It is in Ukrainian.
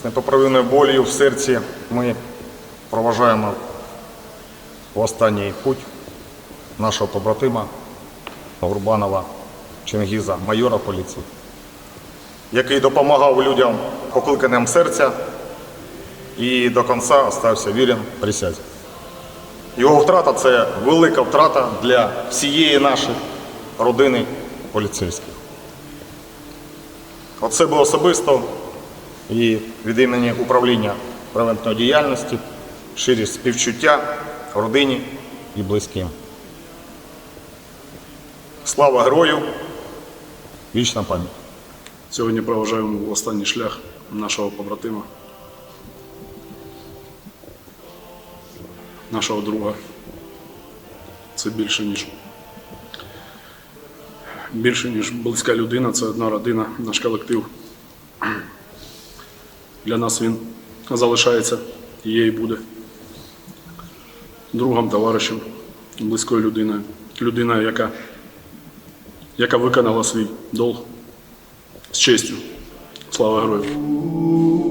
з непоправною болію в серці ми проважаємо в останній путь нашого побратима Гурбанова Чингіза, майора поліції, який допомагав людям покликанням серця і до кінця залишився вірен присязі. Його втрата це велика втрата для всієї нашої родини поліцейських. От себе особисто і від імені управління превентної діяльності щирі співчуття родині і близьким. Слава герою! Вічна пам'ять! Сьогодні проважаємо останній шлях нашого побратима, нашого друга. Це більше, ніж більше, ніж близька людина, це одна родина, наш колектив. Для нас він залишається і є і буде другом, товаришем, близькою людиною. Людиною, яка, яка виконала свій долг з честю. Слава героям!